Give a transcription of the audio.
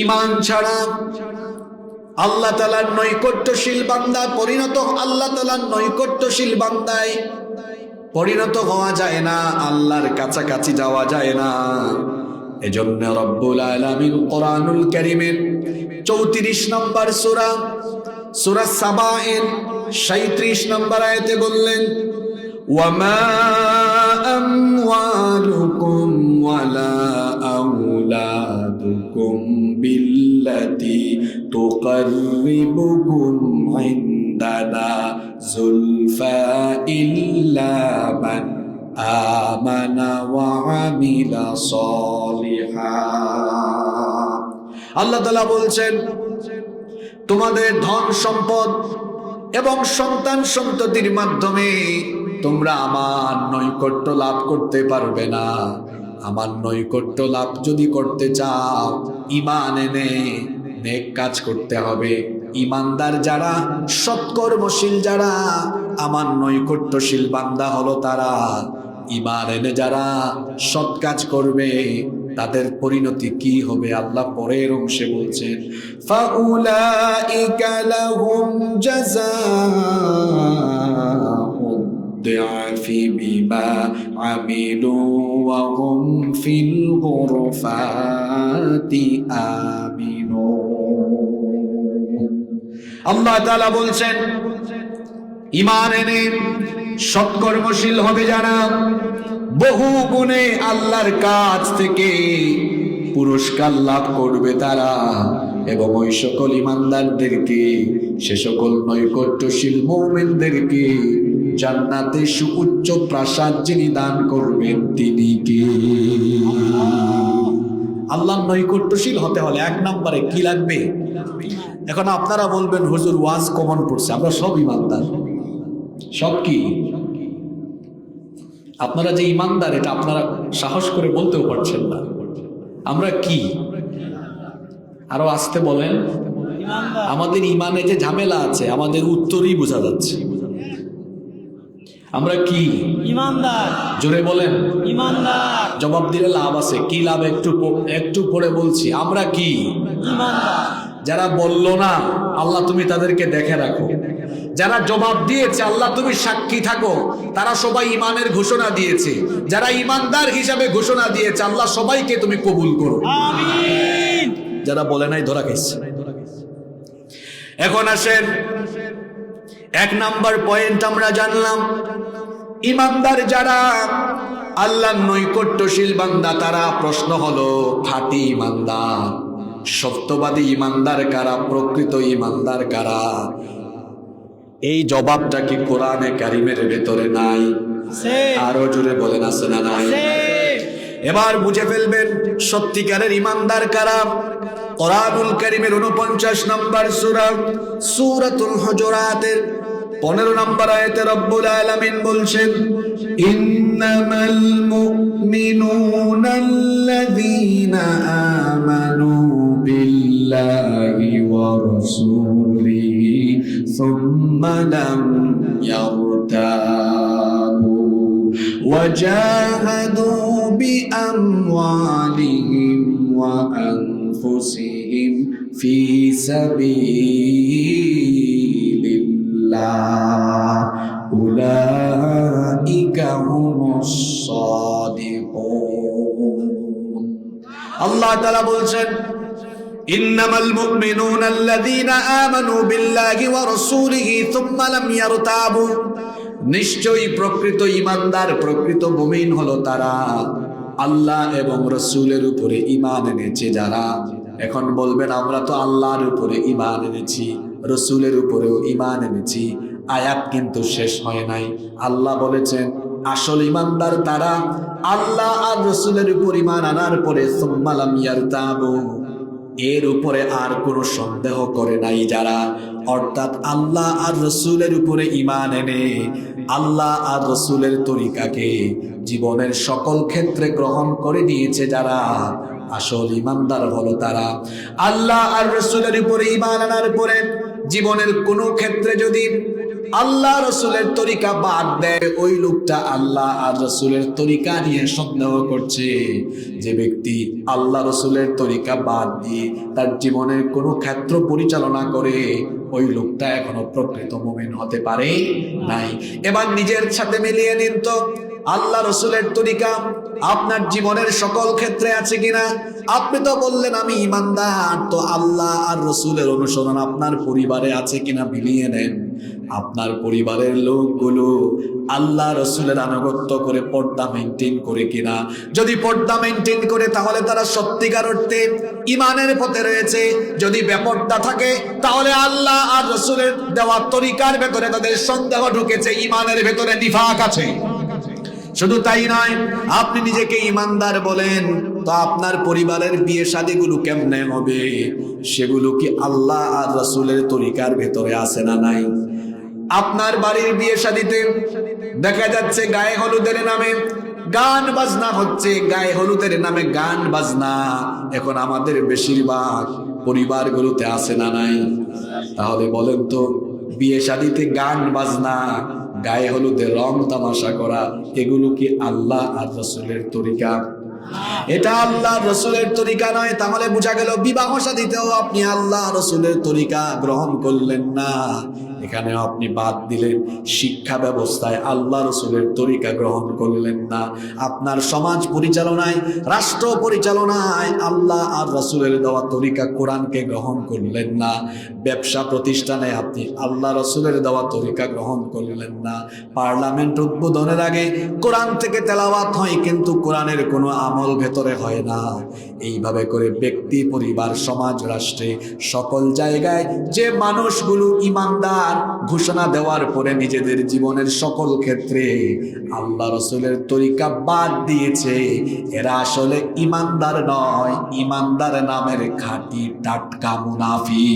ইমান ছাড়া আল্লাহ তালার নৈকট্যশীল বান্দা পরিণত, আল্লাহ তালার নৈকট্যশীল বান্দায় পরিণত হওয়া যায় না, আল্লাহর কাছাকাছি যাওয়া যায় না। এজন্য রব্বুল আলামিন কোরআনুল কারীমের 34 নম্বর সূরা সূরা সাবায়ের 37 নম্বর আয়াতে বললেন ওয়ামা আমওয়ালুকুম ওয়ালা ইনদানা যুলফা ইল্লা মান আমানা ওয়া আমিলা সলিহা। আল্লাহ তাআলা বলছেন, তোমাদের ধন সম্পদ এবং সন্তান সন্ততির মাধ্যমে তোমরা আমার নৈকট্য লাভ করতে পারবে না। আমার নৈকট্য লাভ যদি করতে চাও ইমান এনে নেক কাজ করতে হবে। ইমানদার যারা, সৎকর্মশীল যারা, আমার নৈকট্যশীল বান্দা হলো তারা। ইমান এনে যারা সৎ কাজ করবে, তাদের পরিণতি কি হবে আল্লাহ পরের অংশে বলছেন, ফাউলাইকা লাহুম জাযাউদ দুআফি বিমা আমিলু ওয়া হুম ফিল আমিন। আল্লাহ তাআলা বলছেন ইমান এনে সৎকর্মশীল হবে যারা বহু গুণে আল্লাহর কাছ থেকে পুরস্কার লাভ করবে তারা এবং ওই সকল ইমানদারদেরকে সে সকল নৈকট্যশীল মৌমেনদেরকে জান্নাতে সুউচ্চ প্রাসাদ যিনি দান করবেন তিনি কে? আল্লাহ নৈকট্যশীল হতে হলে এক নম্বরে কি লাগবে? এখন আপনারা বলবেন হুজুর ওয়াজ কমন পড়ছে। আমরা সব ইমানদার। সব কি? আপনারা যে ইমানদার এটা আপনারা সাহস করে বলতেও পারছেন না। আমরা কি? আরও আসতে বলেন। আমাদের ইমানে যে ঝামেলা আছে আমাদের উত্তরই বোঝা যাচ্ছে। আমরা কি? ইমানদার। জোরে বলেন। ইমানদার। জবাব দিলে লাভ আছে। কি লাভ? একটু একটু পরে বলছি। আমরা কি? যারা বলল না আল্লাহ তুমি তাদেরকে দেখে রাখো। যারা জবাব দিয়েছে আল্লাহ তুমি সাক্ষী থাকো। তারা সবাই ইমানের ঘোষণা দিয়েছে। যারা ইমানদার হিসাবে ঘোষণা দিয়েছে আল্লাহ সবাইকে তুমি কবুল করো। যারা বলে নাই ধরা খাইছে। এখন আসেন এক নাম্বার পয়েন্ট আমরা জানলাম। ইমানদার যারা আল্লাহ নৈকট্যশীল বান্দা তারা প্রশ্ন হলো খাঁটি ইমানদার সত্যবাদী ইমানদার কারা প্রকৃত ইমানদার কারা? এই জবাবটা কি কোরআনে কারিমের ভেতরে নাই? আরও জোরে বলেন আছে না নাই? এবার বুঝে ফেলবেন সত্যিকারের ইমানদার কারা? কোরআনুল কারিমের উনপঞ্চাশ নম্বর সূরা সূরাতুল হুজুরাতের পনেরো নম্বর আয়াতে রব্বুল আলামিন বলছেন ইন্নামাল মুমিনুনা আল্লাযীনা আমানু বিল্লাহি ওয়া রাসূলিহি সুম্মা লাম ইয়ারতাবু وجاهدوا بأموالهم وأنفسهم في سبيل الله أولئك هم الصادقون الله تعالى বলছেন إنما المؤمنون الذين آمنوا بالله ورسوله ثم لم يرتابوا নিশ্চয়ই প্রকৃত ইমানদার প্রকৃত মুমিন হলো তারা আল্লাহ এবং রসুলের উপরে ইমান এনেছে যারা এখন বলবেন আমরা তো আল্লাহর উপরে ইমান এনেছি রসুলের উপরেও ইমান এনেছি, আয়াত কিন্তু শেষ হয় নাই। আল্লাহ বলেছেন, আসল ইমানদার তারা আল্লাহ আর রসুলের উপর ইমান আনার পরে এর উপরে আর কোনো সন্দেহ করে নাই যারা, অর্থাৎ আল্লাহ আর রসুলের উপরে ইমান এনে, আল্লাহ আর রসুলের তরিকাকে জীবনের সকল ক্ষেত্রে গ্রহণ করে নিয়েছে যারা, আসল ইমানদার হলো তারা। আল্লাহ আর রসুলের উপরে ইমান আনার পরে জীবনের কোনো ক্ষেত্রে যদি আল্লাহ রসুলের তরিকা বাদ দেয়, ওই লোকটা আল্লাহ আর রসুলের তরিকা নিয়ে সন্দেহ করছে যে ব্যক্তি আল্লাহ রসুলের তরিকা বাদ দিয়ে তার জীবনের কোনো ক্ষেত্র পরিচালনা করে, ওই লোকটা এখনও প্রকৃত মোমেন হতে পারে নাই। এবার নিজের সাথে মিলিয়ে নিন তো, আল্লাহ রসুলের তরিকা আপনার জীবনের সকল ক্ষেত্রে আছে কিনা? আপনি তো বললেন, আমি ইমানদার। তো আল্লাহ আর রসুলের অনুসরণ আপনার পরিবারে আছে কিনা বিলিয়ে নেন। আপনার পরিবারের লোকগুলো আল্লাহ রসুলের আনুগত্য করে পর্দা মেনটেন করে কিনা? যদি পর্দা মেনটেন করে, তাহলে তারা সত্যিকার অর্থে ইমানের পথে রয়েছে। যদি ব্যাপারটা থাকে, তাহলে আল্লাহ আর রসুলের দেওয়া তরিকার ভেতরে তাদের সন্দেহ ঢুকেছে, ইমানের ভেতরে নিফাক আছে। শুধু তাই নয়, আপনি নিজেকে ইমানদার বলেন, তো আপনার পরিবারের বিয়ে শাদীগুলো কেমনে হবে? সেগুলো কি আল্লাহ আর রসুলের তরিকার ভেতরে আছে না নাই? আপনার বাড়ির বিয়ে শাদীতে দেখা যাচ্ছে গায়ে হলুদের নামে গান বাজনা হচ্ছে, গায়ে হলুদের নামে গান বাজনা। এখন আমাদের বেশিরভাগ পরিবারগুলোতে আছে না নাই? তাহলে বলেন তো, বিয়ে শাদীতে গান বাজনা গায়ে হলুদে, রং তামাশা করা, এগুলো কি আল্লাহ আর রসুলের তরিকা? এটা আল্লাহ রসুলের তরিকা নয়, তাহলে বোঝা গেল বিবাহ সাদিতেও আপনি আল্লাহ রসুলের তরিকা গ্রহণ করলেন না। এখানেও আপনি বাদ দিলেন শিক্ষা ব্যবস্থায় আল্লাহ রসুলের তরিকা গ্রহণ করলেন না। আপনার সমাজ পরিচালনায়, রাষ্ট্র পরিচালনায় আল্লাহ আর রসুলের দেওয়া তরিকা কোরআনকে গ্রহণ করলেন না। ব্যবসা প্রতিষ্ঠানে আপনি আল্লাহ রসুলের দেওয়া তরিকা গ্রহণ করলেন না। পার্লামেন্ট উদ্বোধনের আগে কোরআন থেকে তেলাওয়াত হয়, কিন্তু কোরআনের কোনো আমল ভেতরে হয় না। এইভাবে করে ব্যক্তি, পরিবার, সমাজ, রাষ্ট্রে সকল জায়গায় যে মানুষগুলো ইমানদার ঘোষণা দেওয়ার পরে নিজেদের জীবনের সকল ক্ষেত্রে আল্লাহ রসুলের তরিকা বাদ দিয়েছে। এরা আসলে ইমানদার নয়, ইমানদার নামের খাঁটি টাটকা মুনাফি